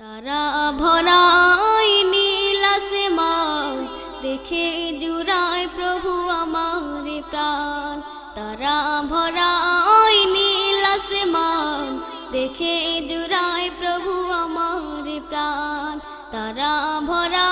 তারা ভরাই নীল মান দেখে জুড়ায় প্রভু আমার প্রাণ। তারা ভরাই নীল মান দেখে জুড়ায় প্রভু আমার প্রাণ। তারা ভরাই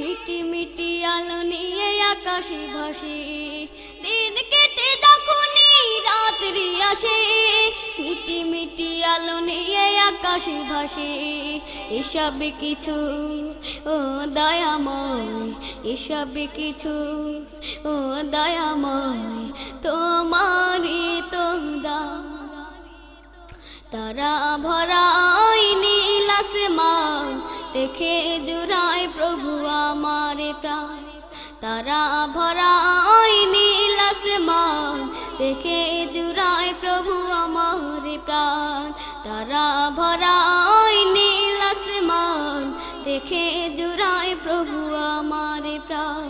মিটি মিটি আলো নিয়ে আকাশে ভাসে। দিন কেটে যখনই রাত্রি আসে, মিটি মিটি আলো নিয়ে আকাশে ভাসে। এসব কিছু, ও দয়াময়, এসব কিছু, ও দয়াময়, তোমারই তো দা তারা আসমান দেখে জুড়ায় প্রভু আমার প্রাণ। তারা ভরাই নীল আসমান দেখে জুড়ায় প্রভু আমার প্রাণ। তারা ভরাই নীল আসমান দেখে জুড়ায় প্রভু আমার প্রাণ।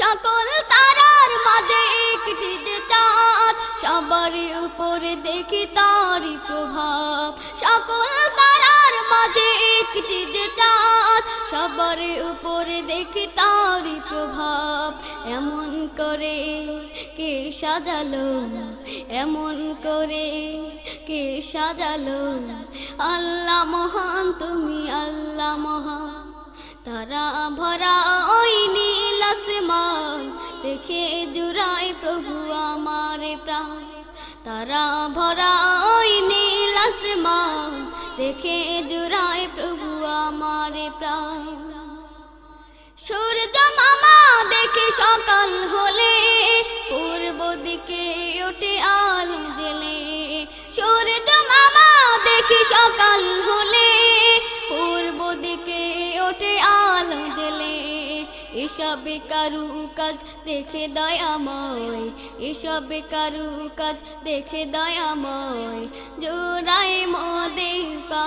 সকল তারার মাঝে একটি যে চাঁদ, সবার উপরে দেখি তারই প্রভাব। সকল একটি যে চাঁদ, সবার উপরে দেখি তারই প্রভাব। এমন করে কে সাজালো, এমন করে কে সাজালো। আল্লাহ মহান, তুমি আল্লাহ মহান। তারা ভরা ওই নীল আসমান, দেখে জুড়াই প্রভু আমার প্রাণ। তারা ভরা ওই নীল আসমান দেখে জুড়াই প্রভু আমার প্রাণ। সূর্য মামা দেখে সকাল হলে, পূর্ব দিকে ওঠে আলো জেলে সূর্য মামা দেখে এসব কারু কাজ দেখে দয়াময় এসব কারু কাজ দেখে দয়াময় জোড়াই মোদের পা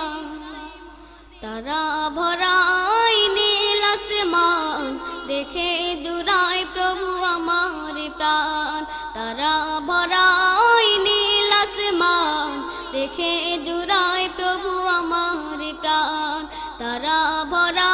তারা ভরাই নীল আসমান। দেখে জুড়ায় প্রভু আমার প্রাণ, তারা ভরাই নীল আসমান। দেখে জুড়ায় প্রভু আমার প্রাণ, তারা ভরাই